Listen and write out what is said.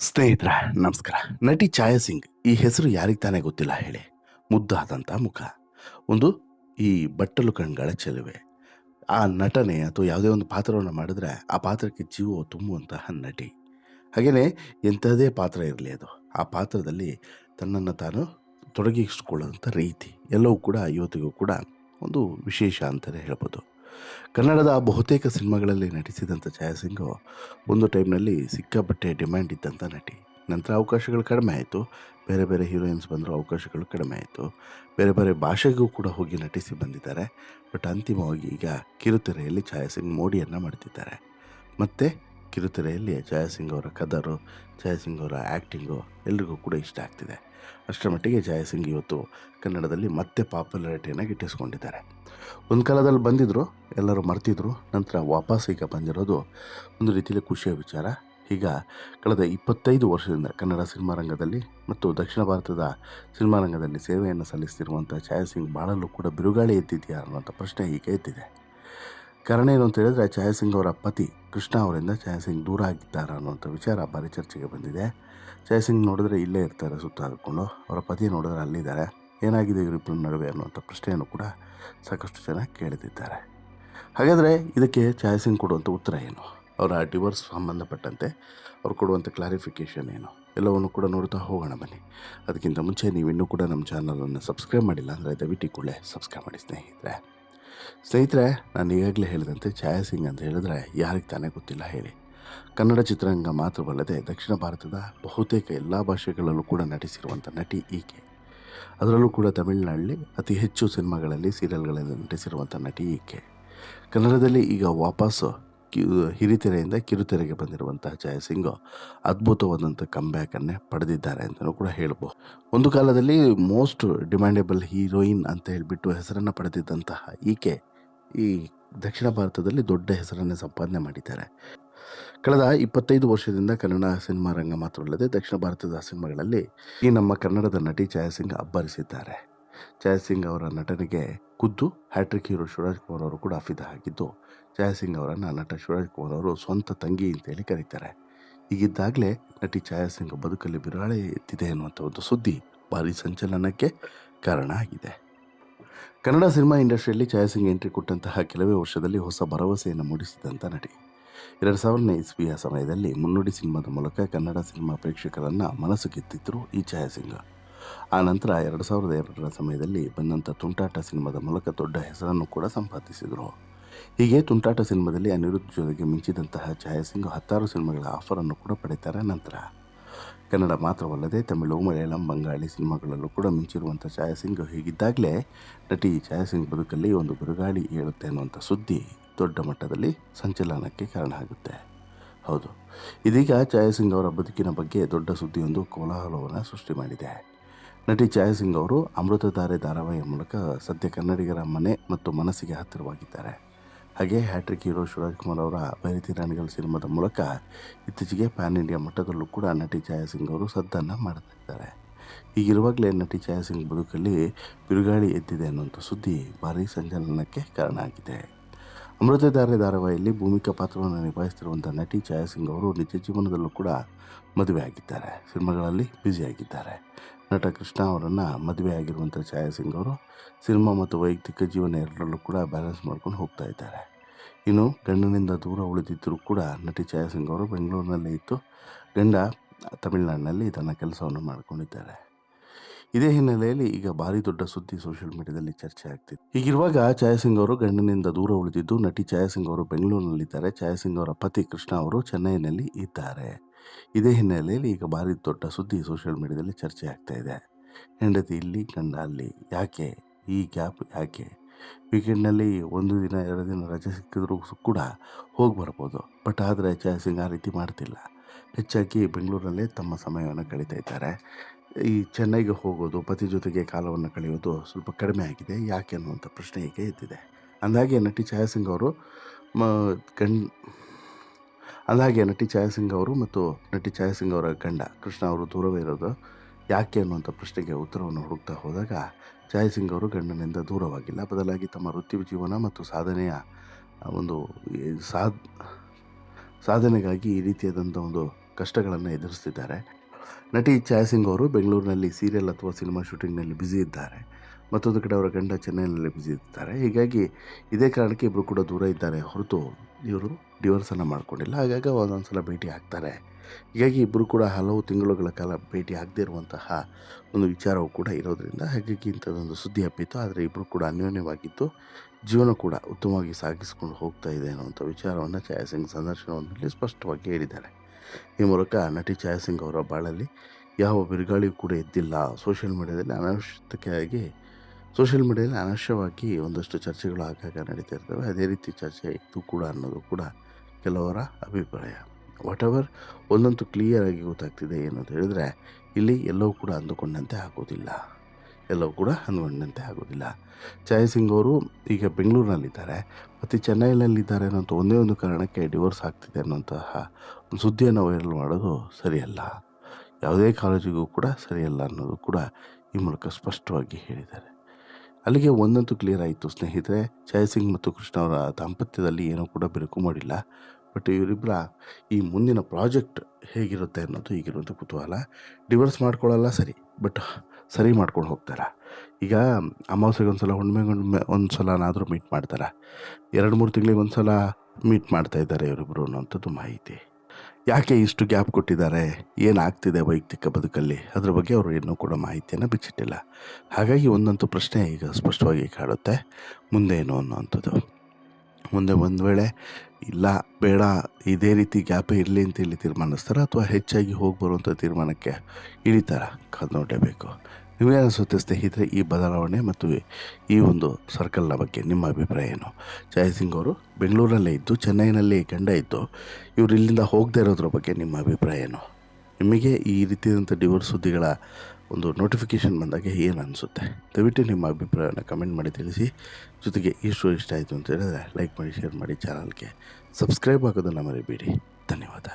ಸ್ನೇಹಿತರ, ನಮಸ್ಕಾರ. ನಟಿ ಛಾಯಾ ಸಿಂಗ್, ಈ ಹೆಸರು ಯಾರಿಗೆ ತಾನೇ ಗೊತ್ತಿಲ್ಲ ಹೇಳಿ. ಮುದ್ದಾದಂಥ ಮುಖ. ಒಂದು ಈ ಬಟ್ಟಲು ಕಣ್ಗಳ ಚೆಲುವೆ. ಆ ನಟನೆ ಅಥವಾ ಯಾವುದೇ ಒಂದು ಪಾತ್ರವನ್ನು ಮಾಡಿದ್ರೆ ಆ ಪಾತ್ರಕ್ಕೆ ಜೀವ ತುಂಬುವಂತಹ ನಟಿ. ಹಾಗೆಯೇ ಎಂಥದೇ ಪಾತ್ರ ಇರಲಿ ಅದು. ಆ ಪಾತ್ರದಲ್ಲಿ ತನ್ನನ್ನು ತಾನು ತೊಡಗಿಸಿಕೊಳ್ಳುವಂಥ ರೀತಿ. ಎಲ್ಲವೂ ಕೂಡ ಇವತ್ತಿಗೂ ಕೂಡ ಒಂದು ವಿಶೇಷ ಅಂತಲೇ ಹೇಳ್ಬೋದು. ಕನ್ನಡದ ಬಹುತೇಕ ಸಿನಿಮಾಗಳಲ್ಲಿ ನಟಿಸಿದಂಥ ಛಾಯಾಸಿಂಗು ಒಂದು ಟೈಮ್ನಲ್ಲಿ ಸಿಕ್ಕಾಪಟ್ಟೆ ಡಿಮ್ಯಾಂಡ್ ಇದ್ದಂಥ ನಟಿ. ನಂತರ ಅವಕಾಶಗಳು ಕಡಿಮೆ ಆಯಿತು. ಬೇರೆ ಬೇರೆ ಹೀರೋಯಿನ್ಸ್ ಬಂದರೂ ಅವಕಾಶಗಳು ಕಡಿಮೆ ಆಯಿತು. ಬೇರೆ ಬೇರೆ ಭಾಷೆಗೂ ಕೂಡ ಹೋಗಿ ನಟಿಸಿ ಬಂದಿದ್ದಾರೆ. ಬಟ್ ಅಂತಿಮವಾಗಿ ಈಗ ಕಿರುತೆರೆಯಲ್ಲಿ ಛಾಯಾಸಿಂಗ್ ಮೋಡಿಯನ್ನು ಮಾಡ್ತಿದ್ದಾರೆ. ಮತ್ತು ಕಿರುತೆರೆಯಲ್ಲಿ ಜಯಸಿಂಗ್ ಸಿಂಗ್ ಅವರ ಕದರು, ಜಯಸಿಂಗ್ ಅವರ ಆ್ಯಕ್ಟಿಂಗು ಎಲ್ರಿಗೂ ಕೂಡ ಇಷ್ಟ ಆಗ್ತಿದೆ. ಅಷ್ಟರ ಮಟ್ಟಿಗೆ ಜಯಸಿಂಗ್ ಇವತ್ತು ಕನ್ನಡದಲ್ಲಿ ಮತ್ತೆ ಪಾಪ್ಯುಲಾರಿಟಿಯನ್ನು ಗಿಟ್ಟಿಸ್ಕೊಂಡಿದ್ದಾರೆ. ಒಂದು ಕಾಲದಲ್ಲಿ ಬಂದಿದ್ದರು ಎಲ್ಲರೂ ಮರ್ತಿದ್ರು, ನಂತರ ವಾಪಸ್ ಈಗ ಬಂದಿರೋದು ಒಂದು ರೀತಿಯಲ್ಲಿ ಖುಷಿಯ ವಿಚಾರ. ಈಗ ಕಳೆದ ಇಪ್ಪತ್ತೈದು ವರ್ಷದಿಂದ ಕನ್ನಡ ಸಿನಿಮಾ ರಂಗದಲ್ಲಿ ಮತ್ತು ದಕ್ಷಿಣ ಭಾರತದ ಸಿನಿಮಾ ರಂಗದಲ್ಲಿ ಸೇವೆಯನ್ನು ಸಲ್ಲಿಸ್ತಿರುವಂಥ ಛಾಯಾಸಿಂಗ್ ಬಾಳಲು ಕೂಡ ಬಿರುಗಾಳಿ ಎತ್ತಿದೆಯಾ ಅನ್ನುವಂಥ ಪ್ರಶ್ನೆ ಈಗ ಎದ್ದಿದೆ ಕಾರಣ ಏನು ಅಂತ ಹೇಳಿದ್ರೆ ಛಾಯಾಸಿಂಗ್ ಅವರ ಪತಿ ಕೃಷ್ಣ ಅವರಿಂದ ಜಯಸಿಂಗ್ ಸಿಂಗ್ ದೂರ ಆಗಿದ್ದಾರೆ ಅನ್ನುವಂಥ ವಿಚಾರ ಭಾರಿ ಚರ್ಚೆಗೆ ಬಂದಿದೆ. ಜಯಸಿಂಗ್ ಸಿಂಗ್ ನೋಡಿದ್ರೆ ಇಲ್ಲೇ ಇರ್ತಾರೆ ಸುತ್ತ ಅವರ ಪತಿ ನೋಡಿದ್ರೆ ಅಲ್ಲಿದ್ದಾರೆ. ಏನಾಗಿದೆ ಇವರಿಬ್ಬರ ನಡುವೆ ಅನ್ನುವಂಥ ಪ್ರಶ್ನೆಯನ್ನು ಕೂಡ ಸಾಕಷ್ಟು ಜನ ಕೇಳುತ್ತಿದ್ದಾರೆ ಹಾಗಾದರೆ ಇದಕ್ಕೆ ಜಯಸಿಂಗ್ ಸಿಂಗ್ ಕೊಡುವಂಥ ಉತ್ತರ ಏನು? ಅವರ ಡಿವೋರ್ಸ್ ಸಂಬಂಧಪಟ್ಟಂತೆ ಅವ್ರು ಕೊಡುವಂಥ ಕ್ಲಾರಿಫಿಕೇಷನ್ ಏನು? ಎಲ್ಲವನ್ನು ಕೂಡ ನೋಡ್ತಾ ಹೋಗೋಣ ಬನ್ನಿ. ಅದಕ್ಕಿಂತ ಮುಂಚೆ ನೀವು ಇನ್ನೂ ಕೂಡ ನಮ್ಮ ಚಾನಲನ್ನು ಸಬ್ಸ್ಕ್ರೈಬ್ ಮಾಡಿಲ್ಲ ಅಂದರೆ ದಯವಿಟ್ಟು ಕೂಡಲೇ ಸಬ್ಸ್ಕ್ರೈಬ್ ಮಾಡಿ ಸ್ನೇಹಿತರೆ. ಸ್ನೇಹಿತರೆ, ನಾನು ಈಗಾಗಲೇ ಹೇಳಿದಂತೆ ಛಾಯಾ ಸಿಂಗ್ ಅಂತ ಹೇಳಿದ್ರೆ ಯಾರಿಗೆ ತಾನೇ ಗೊತ್ತಿಲ್ಲ, ಹೇಳಿ. ಕನ್ನಡ ಚಿತ್ರರಂಗ ಮಾತ್ರವಲ್ಲದೆ ದಕ್ಷಿಣ ಭಾರತದ ಬಹುತೇಕ ಎಲ್ಲ ಭಾಷೆಗಳಲ್ಲೂ ಕೂಡ ನಟಿಸಿರುವಂಥ ನಟಿ ಈಕೆ. ಅದರಲ್ಲೂ ಕೂಡ ತಮಿಳುನಾಡಲ್ಲಿ ಅತಿ ಹೆಚ್ಚು ಸಿನಿಮಾಗಳಲ್ಲಿ, ಸೀರಿಯಲ್ಗಳಲ್ಲಿ ನಟಿಸಿರುವಂಥ ನಟಿ ಈಕೆ. ಕನ್ನಡದಲ್ಲಿ ಈಗ ವಾಪಸ್ಸು ಕಿ, ಹಿರಿತೆರೆಯಿಂದ ಕಿರುತೆರೆಗೆ ಬಂದಿರುವಂತಹ ಜಯಸಿಂಗ್ ಸಿಂಗು ಅದ್ಭುತವಾದಂಥ ಕಂಬ್ಯಾಕನ್ನೇ ಪಡೆದಿದ್ದಾರೆ ಅಂತಲೂ ಕೂಡ ಹೇಳ್ಬೋದು. ಒಂದು ಕಾಲದಲ್ಲಿ ಮೋಸ್ಟ್ ಡಿಮ್ಯಾಂಡೇಬಲ್ ಹೀರೋಯಿನ್ ಅಂತ ಹೇಳಿಬಿಟ್ಟು ಹೆಸರನ್ನು ಪಡೆದಿದ್ದಂತಹ ಈಕೆ ಈ ದಕ್ಷಿಣ ಭಾರತದಲ್ಲಿ ದೊಡ್ಡ ಹೆಸರನ್ನು ಸಂಪಾದನೆ ಮಾಡಿದ್ದಾರೆ. ಕಳೆದ ಇಪ್ಪತ್ತೈದು ವರ್ಷದಿಂದ ಕನ್ನಡ ಸಿನಿಮಾ ರಂಗ ಮಾತ್ರವಲ್ಲದೆ ದಕ್ಷಿಣ ಭಾರತದ ಸಿನಿಮಾಗಳಲ್ಲಿ ಈ ನಮ್ಮ ಕನ್ನಡದ ನಟಿ ಜಯಸಿಂಗ್ ಅಬ್ಬರಿಸಿದ್ದಾರೆ. ಜಯಸಿಂಗ್ ಅವರ ನಟನೆಗೆ ಖುದ್ದು, ಹ್ಯಾಟ್ರಿಕ್ ಹೀರೋ ಶಿವರಾಜ್ ಕುಮಾರ್ ಅವರು ಕೂಡ ಅಫಿದ ಆಗಿದ್ದು ಸಿಂಗ್ ಅವರನ್ನು ನಟ ಶಿವರಾಜ್ ಕುಮಾರ್ ಅವರು ಸ್ವಂತ ತಂಗಿ ಅಂತೇಳಿ ಕರೀತಾರೆ. ಈಗಿದ್ದಾಗಲೇ ನಟಿ ಸಿಂಗ್ ಬದುಕಲ್ಲಿ ಬಿರುಗಾಳಿ ಎತ್ತಿದೆ ಎನ್ನುವಂಥ ಒಂದು ಸುದ್ದಿ ಭಾರಿ ಸಂಚಲನಕ್ಕೆ ಕಾರಣ ಆಗಿದೆ. ಕನ್ನಡ ಸಿನಿಮಾ ಇಂಡಸ್ಟ್ರಿಯಲ್ಲಿ ಸಿಂಗ್ ಎಂಟ್ರಿ ಕೊಟ್ಟಂತಹ ಕೆಲವೇ ವರ್ಷದಲ್ಲಿ ಹೊಸ ಭರವಸೆಯನ್ನು ಮೂಡಿಸಿದಂಥ ನಟಿ. ಎರಡು ಸಾವಿರನೇ ಇಸ್ವಿಯ ಸಮಯದಲ್ಲಿ ಮುನ್ನುಡಿ ಸಿನಿಮಾದ ಮೂಲಕ ಕನ್ನಡ ಸಿನಿಮಾ ಪ್ರೇಕ್ಷಕರನ್ನು ಮನಸ್ಸು ಗೆದ್ದಿದ್ದರು ಈ ಸಿಂಗ್ ಆ ನಂತರ ಎರಡು ಸಾವಿರದ ಎರಡರ ಸಮಯದಲ್ಲಿ ಬಂದಂಥ ತುಂಟಾಟ ಸಿನಿಮಾದ ಮೂಲಕ ದೊಡ್ಡ ಹೆಸರನ್ನು ಕೂಡ ಸಂಪಾದಿಸಿದರು. ಹೀಗೆ ತುಂಟಾಟ ಸಿನಿಮಾದಲ್ಲಿ ಅನಿರುದ್ಧ್ ಜೊತೆಗೆ ಮಿಂಚಿದಂತಹ ಛಾಯಾಸಿಂಗ್ ಹತ್ತಾರು ಸಿನಿಮಾಗಳ ಆಫರನ್ನು ಕೂಡ ಪಡೀತಾರೆ ನಂತರ. ಕನ್ನಡ ಮಾತ್ರವಲ್ಲದೆ ತಮಿಳು, ಮಲಯಾಳಂ, ಬಂಗಾಳಿ ಸಿನಿಮಾಗಳಲ್ಲೂ ಕೂಡ ಮಿಂಚಿರುವಂಥ ಛಾಯಾಸಿಂಗ್ ಹೀಗಿದ್ದಾಗಲೇ ನಟಿ ಛಾಯಾಸಿಂಗ್ ಬದುಕಲ್ಲಿ ಒಂದು ಬಿರುಗಾಳಿ ಏಳುತ್ತೆ ಅನ್ನುವಂಥ ಸುದ್ದಿ ದೊಡ್ಡ ಮಟ್ಟದಲ್ಲಿ ಸಂಚಲನಕ್ಕೆ ಕಾರಣ ಆಗುತ್ತೆ. ಹೌದು, ಇದೀಗ ಛಾಯಾಸಿಂಗ್ ಅವರ ಬದುಕಿನ ಬಗ್ಗೆ ದೊಡ್ಡ ಸುದ್ದಿಯೊಂದು ಕೋಲಾಹಲವನ್ನು ಸೃಷ್ಟಿ ಮಾಡಿದೆ. ನಟಿ ಛಾಯಾಸಿಂಗ್ ಅವರು ಅಮೃತಧಾರೆ ಧಾರಾವಾಹಿಯ ಮೂಲಕ ಸದ್ಯ ಕನ್ನಡಿಗರ ಮನೆ ಮತ್ತು ಮನಸ್ಸಿಗೆ ಹತ್ತಿರವಾಗಿದ್ದಾರೆ. ಹಾಗೆ ಹ್ಯಾಟ್ರಿಕ್ ಹೀರೋ ಶಿವರಾಜ್ ಕುಮಾರ್ ಅವರ ಬೈರತಿ ರಾಣಿಗಳ ಸಿನಿಮಾದ ಮೂಲಕ ಇತ್ತೀಚೆಗೆ ಪ್ಯಾನ್ ಇಂಡಿಯಾ ಮಟ್ಟದಲ್ಲೂ ಕೂಡ ನಟಿ ಛಾಯಾ ಸಿಂಗ್ ಅವರು ಸದ್ದನ್ನು ಮಾಡುತ್ತಿದ್ದಾರೆ ಹೀಗಿರುವಾಗಲೇ ನಟಿ ಛಾಯಾ ಸಿಂಗ್ ಬದುಕಲ್ಲಿ ಬಿರುಗಾಳಿ ಎದ್ದಿದೆ ಅನ್ನುವಂಥ ಸುದ್ದಿ ಭಾರೀ ಸಂಚಲನಕ್ಕೆ ಕಾರಣ ಆಗಿದೆ. ಅಮೃತಧಾರೆ ಧಾರಾವಾಹಿಯಲ್ಲಿ ಭೂಮಿಕಾ ಪಾತ್ರವನ್ನು ನಿಭಾಯಿಸುತ್ತಿರುವಂಥ ನಟಿ ಛಾಯಾ ಸಿಂಗ್ ಅವರು ನಿಜ ಜೀವನದಲ್ಲೂ ಕೂಡ ಮದುವೆ ಆಗಿದ್ದಾರೆ. ಸಿನಿಮಾಗಳಲ್ಲಿ ಬ್ಯುಸಿಯಾಗಿದ್ದಾರೆ ನಟ ಕೃಷ್ಣ ಅವರನ್ನು ಮದುವೆ ಆಗಿರುವಂಥ ಛಾಯಾ ಸಿಂಗ್ ಅವರು ಸಿನಿಮಾ ಮತ್ತು ವೈಯಕ್ತಿಕ ಜೀವನ ಎರಡರಲ್ಲೂ ಕೂಡ ಬ್ಯಾಲೆನ್ಸ್ ಮಾಡ್ಕೊಂಡು ಹೋಗ್ತಾ ಇದ್ದಾರೆ. ಇನ್ನು ಗಂಡನಿಂದ ದೂರ ಉಳಿದಿದ್ದರೂ ಕೂಡ ನಟಿ ಛಾಯಾ ಸಿಂಗ್ ಅವರು ಬೆಂಗಳೂರಿನಲ್ಲೇ ಇತ್ತು ಗಂಡ ತಮಿಳುನಾಡಿನಲ್ಲಿ ತನ್ನ ಕೆಲಸವನ್ನು ಮಾಡಿಕೊಂಡಿದ್ದಾರೆ. ಇದೇ ಹಿನ್ನೆಲೆಯಲ್ಲಿ ಈಗ ಭಾರಿ ದೊಡ್ಡ ಸುದ್ದಿ ಸೋಷಿಯಲ್ ಮೀಡಿಯಾದಲ್ಲಿ ಚರ್ಚೆ ಆಗ್ತಿದೆ. ಹೀಗಿರುವಾಗ ಛಾಯಾ ಸಿಂಗ್ ಅವರು ಗಂಡನಿಂದ ದೂರ ಉಳಿದಿದ್ದು, ನಟಿ ಛಾಯಾ ಸಿಂಗ್ ಅವರು ಬೆಂಗಳೂರಿನಲ್ಲಿದ್ದಾರೆ. ಛಾಯಾ ಸಿಂಗ್ ಅವರ ಪತಿ ಕೃಷ್ಣ ಅವರು ಚೆನ್ನೈನಲ್ಲಿ ಇದ್ದಾರೆ. ಇದೇ ಹಿನ್ನೆಲೆಯಲ್ಲಿ ಈಗ ಭಾರಿ ದೊಡ್ಡ ಸುದ್ದಿ ಸೋಷಿಯಲ್ ಮೀಡಿಯಾದಲ್ಲಿ ಚರ್ಚೆ ಆಗ್ತಾ ಇದೆ. ಹೆಂಡತಿ ಇಲ್ಲಿ, ಗಂಡ ಅಲ್ಲಿ, ಯಾಕೆ? ಈ ಗ್ಯಾಪ್ ಯಾಕೆ? ವೀಕೆಂಡ್ನಲ್ಲಿ ಒಂದು ದಿನ, ಎರಡು ದಿನ ರಜೆ ಸಿಕ್ಕಿದ್ರೂ ಕೂಡ ಹೋಗಿ ಬರ್ಬೋದು. ಬಟ್ ಆದರೆ ಜಯ ಸಿಂಗ್ ಆ ರೀತಿ ಮಾಡ್ತಿಲ್ಲ. ಹೆಚ್ಚಾಗಿ ಬೆಂಗಳೂರಲ್ಲೇ ತಮ್ಮ ಸಮಯವನ್ನು ಕಳೀತಾ ಇದ್ದಾರೆ. ಈ ಚೆನ್ನೈಗೆ ಹೋಗೋದು, ಪತಿ ಜೊತೆಗೆ ಕಾಲವನ್ನು ಕಳೆಯೋದು ಸ್ವಲ್ಪ ಕಡಿಮೆ ಆಗಿದೆ. ಯಾಕೆ ಅನ್ನುವಂಥ ಪ್ರಶ್ನೆ ಈಗ ಎದ್ದಿದೆ. ಅಂದಾಗೆ ನಟಿ ಛಾಯಾ ಸಿಂಗ್ ಅವರು ಮ ಗಂಡ್ ಅಂದಾಗೆ ನಟಿ ಛಾಯಾಸಿಂಗ್ ಅವರು ಮತ್ತು ನಟಿ ಛಾಯಾಸಿಂಗ್ ಅವರ ಗಂಡ ಕೃಷ್ಣ ಅವರು ದೂರವೇ ಇರೋದು. ಯಾಕೆ ಅನ್ನುವಂಥ ಪ್ರಶ್ನೆಗೆ ಉತ್ತರವನ್ನು ಹುಡುಕ್ತಾ ಹೋದಾಗ ಛಾಯಾಸಿಂಗ್ ಅವರು ಗಂಡನಿಂದ ದೂರವಾಗಿಲ್ಲ. ಬದಲಾಗಿ ತಮ್ಮ ವೃತ್ತಿ ಜೀವನ ಮತ್ತು ಸಾಧನೆಯ ಒಂದು ಸಾಧ್ ಸಾಧನೆಗಾಗಿ ಈ ರೀತಿಯಾದಂಥ ಒಂದು ಕಷ್ಟಗಳನ್ನು ಎದುರಿಸ್ತಿದ್ದಾರೆ. ನಟಿ ಛಾಯಾಸಿಂಗ್ ಅವರು ಬೆಂಗಳೂರಿನಲ್ಲಿ ಸೀರಿಯಲ್ ಅಥವಾ ಸಿನಿಮಾ ಶೂಟಿಂಗ್ನಲ್ಲಿ ಬ್ಯುಸಿ ಇದ್ದಾರೆ. ಮತ್ತೊಂದು ಕಡೆ ಅವರ ಗಂಡ ಚೆನ್ನೈನಲ್ಲಿ ಇರ್ತಾರೆ. ಹೀಗಾಗಿ ಇದೇ ಕಾರಣಕ್ಕೆ ಇಬ್ಬರು ಕೂಡ ದೂರ ಇದ್ದಾರೆ ಹೊರತು ಇವರು ಡಿವೋರ್ಸನ್ನು ಮಾಡಿಕೊಂಡಿಲ್ಲ. ಹಾಗಾಗಿ ಒಂದೊಂದು ಸಲ ಭೇಟಿ ಆಗ್ತಾರೆ. ಹೀಗಾಗಿ ಇಬ್ಬರು ಕೂಡ ಹಲವು ತಿಂಗಳುಗಳ ಕಾಲ ಭೇಟಿ ಆಗದೇ ಇರುವಂತಹ ಒಂದು ವಿಚಾರವು ಕೂಡ ಇರೋದರಿಂದ ಹಾಗಾಗಿ ಇಂಥದ್ದೊಂದು ಸುದ್ದಿ ಹಬ್ಬಿತ್ತು. ಆದರೆ ಇಬ್ಬರು ಕೂಡ ಅನ್ಯೋನ್ಯವಾಗಿತ್ತು ಜೀವನ ಕೂಡ ಉತ್ತಮವಾಗಿ ಸಾಗಿಸ್ಕೊಂಡು ಹೋಗ್ತಾ ಇದೆ ಅನ್ನುವಂಥ ವಿಚಾರವನ್ನು ಛಾಯಾ ಸಿಂಗ್ ಸಂದರ್ಶನವೊಂದರಲ್ಲಿ ಸ್ಪಷ್ಟವಾಗಿ ಹೇಳಿದ್ದಾರೆ. ಈ ಮೂಲಕ ನಟಿ ಛಾಯಾ ಸಿಂಗ್ ಅವರ ಬಾಳಲ್ಲಿ ಯಾವ ಬಿರುಗಾಳಿಯೂ ಕೂಡ ಎದ್ದಿಲ್ಲ. ಸೋಷಿಯಲ್ ಮೀಡಿಯಾದಲ್ಲಿ ಅನವಶ್ಯಕತೆಯಾಗಿ ಸೋಷಿಯಲ್ ಮೀಡಿಯಾದಲ್ಲಿ ಅನವಶ್ಯವಾಗಿ ಒಂದಷ್ಟು ಚರ್ಚೆಗಳು ಆಗಾಗ ನಡೀತಾ ಇರ್ತವೆ. ಅದೇ ರೀತಿ ಚರ್ಚೆ ಇತ್ತು ಕೂಡ ಅನ್ನೋದು ಕೂಡ ಕೆಲವರ ಅಭಿಪ್ರಾಯ. ವಾಟ್ ಎವರ್ ಒಂದಂತೂ ಕ್ಲಿಯರ್ ಆಗಿ ಗೊತ್ತಾಗ್ತಿದೆ ಏನು ಅಂತ ಹೇಳಿದ್ರೆ, ಇಲ್ಲಿ ಎಲ್ಲವೂ ಕೂಡ ಅಂದುಕೊಂಡಂತೆ ಆಗೋದಿಲ್ಲ. ಎಲ್ಲವೂ ಕೂಡ ಅಂದ್ಕೊಂಡಂತೆ ಆಗೋದಿಲ್ಲ. ಛಾಯ್ ಸಿಂಗ್ ಅವರು ಈಗ ಬೆಂಗಳೂರಿನಲ್ಲಿದ್ದಾರೆ. ಮತ್ತು ಚೆನ್ನೈನಲ್ಲಿದ್ದಾರೆ ಅನ್ನೋಂಥ ಒಂದೇ ಒಂದು ಕಾರಣಕ್ಕೆ ಡಿವೋರ್ಸ್ ಆಗ್ತಿದೆ ಅನ್ನೋಂತಹ ಒಂದು ಸುದ್ದಿಯನ್ನು ವೈರಲ್ ಮಾಡೋದು ಸರಿಯಲ್ಲ. ಯಾವುದೇ ಕಾಲೇಜಿಗೂ ಕೂಡ ಸರಿಯಲ್ಲ ಅನ್ನೋದು ಕೂಡ ಈ ಮೂಲಕ ಸ್ಪಷ್ಟವಾಗಿ ಹೇಳಿದ್ದಾರೆ. ಅಲ್ಲಿಗೆ ಒಂದಂತೂ ಕ್ಲಿಯರ್ ಆಯಿತು. ಸ್ನೇಹಿತರೆ, ಜಯಸಿಂಗ್ ಸಿಂಗ್ ಮತ್ತು ಕೃಷ್ಣ ಅವರ ದಾಂಪತ್ಯದಲ್ಲಿ ಏನೂ ಕೂಡ ಬಿರುಕು ಮಾಡಿಲ್ಲ. ಬಟ್ ಇವರಿಬ್ಬರ ಈ ಮುಂದಿನ ಪ್ರಾಜೆಕ್ಟ್ ಹೇಗಿರುತ್ತೆ ಅನ್ನೋದು ಈಗಿರುವಂಥ ಕುತೂಹಲ. ಡಿವೋರ್ಸ್ ಮಾಡ್ಕೊಳ್ಳಲ್ಲ, ಸರಿ. ಬಟ್ ಸರಿ ಮಾಡ್ಕೊಂಡು ಹೋಗ್ತಾರೆ? ಈಗ ಅಮಾವಾಸ್ಯೆಗೆ ಒಂದು ಸಲ ಹುಣ್ಣಿಮೆಗೊಂಡ್ಮೆ ಒಂದು ಸಲನಾದರೂ ಮೀಟ್ ಮಾಡ್ತಾರೆ? ಎರಡು, ಮೂರು ತಿಂಗಳಿಗೆ ಒಂದು ಸಲ ಮೀಟ್ ಮಾಡ್ತಾ ಇದ್ದಾರೆ ಇವರಿಬ್ಬರು ಅನ್ನೋಂಥದ್ದು ಮಾಹಿತಿ. ಯಾಕೆ ಇಷ್ಟು ಗ್ಯಾಪ್ ಕೊಟ್ಟಿದ್ದಾರೆ? ಏನಾಗ್ತಿದೆ ವೈಯಕ್ತಿಕ ಬದುಕಲ್ಲಿ? ಅದ್ರ ಬಗ್ಗೆ ಅವರು ಇನ್ನೂ ಕೂಡ ಮಾಹಿತಿಯನ್ನು ಬಿಚ್ಚಿಟ್ಟಿಲ್ಲ. ಹಾಗಾಗಿ ಒಂದಂತೂ ಪ್ರಶ್ನೆ ಈಗ ಸ್ಪಷ್ಟವಾಗಿ ಕಾಡುತ್ತೆ. ಮುಂದೆ ಏನು ಅನ್ನೋವಂಥದ್ದು? ಮುಂದೆ ಒಂದು ವೇಳೆ, ಇಲ್ಲ, ಬೇಡ, ಇದೇ ರೀತಿ ಗ್ಯಾಪೇ ಇರಲಿ ಅಂತ ಇಲ್ಲಿ ತೀರ್ಮಾನಿಸ್ತಾರ? ಅಥವಾ ಹೆಚ್ಚಾಗಿ ಹೋಗಿ ಬರುವಂಥ ತೀರ್ಮಾನಕ್ಕೆ ಇಳಿತಾರ? ಕಾದು ನೋಡಲೇಬೇಕು ನಿಮಗೆ ಅನಿಸುತ್ತೆ ಸ್ನೇಹಿತರೆ, ಈ ಬದಲಾವಣೆ ಮತ್ತು ಈ ಒಂದು ಸರ್ಕಲ್ನ ಬಗ್ಗೆ ನಿಮ್ಮ ಅಭಿಪ್ರಾಯ ಏನು? ಜಯ ಸಿಂಗ್ ಅವರು ಬೆಂಗಳೂರಲ್ಲೇ ಇದ್ದು, ಚೆನ್ನೈನಲ್ಲಿ ಗಂಡ ಇದ್ದು, ಇವರು ಇಲ್ಲಿಂದ ಹೋಗದೇ ಇರೋದ್ರ ಬಗ್ಗೆ ನಿಮ್ಮ ಅಭಿಪ್ರಾಯ ಏನು? ನಿಮಗೆ ಈ ರೀತಿಯಾದಂಥ ಡಿವೋರ್ಸ್ ಸುದ್ದಿಗಳ ಒಂದು ನೋಟಿಫಿಕೇಷನ್ ಬಂದಾಗ ಏನು ಅನಿಸುತ್ತೆ? ದಯವಿಟ್ಟು ನಿಮ್ಮ ಅಭಿಪ್ರಾಯವನ್ನು ಕಮೆಂಟ್ ಮಾಡಿ ತಿಳಿಸಿ. ಜೊತೆಗೆ ಈ ಶೋ ಇಷ್ಟ ಆಯಿತು ಅಂತ ಹೇಳಿದ್ರೆ ಲೈಕ್ ಮಾಡಿ ಶೇರ್ ಮಾಡಿ ಚಾನಲ್ಗೆ ಸಬ್ಸ್ಕ್ರೈಬ್ ಆಗೋದನ್ನು ಮರಿಬೇಡಿ. ಧನ್ಯವಾದ.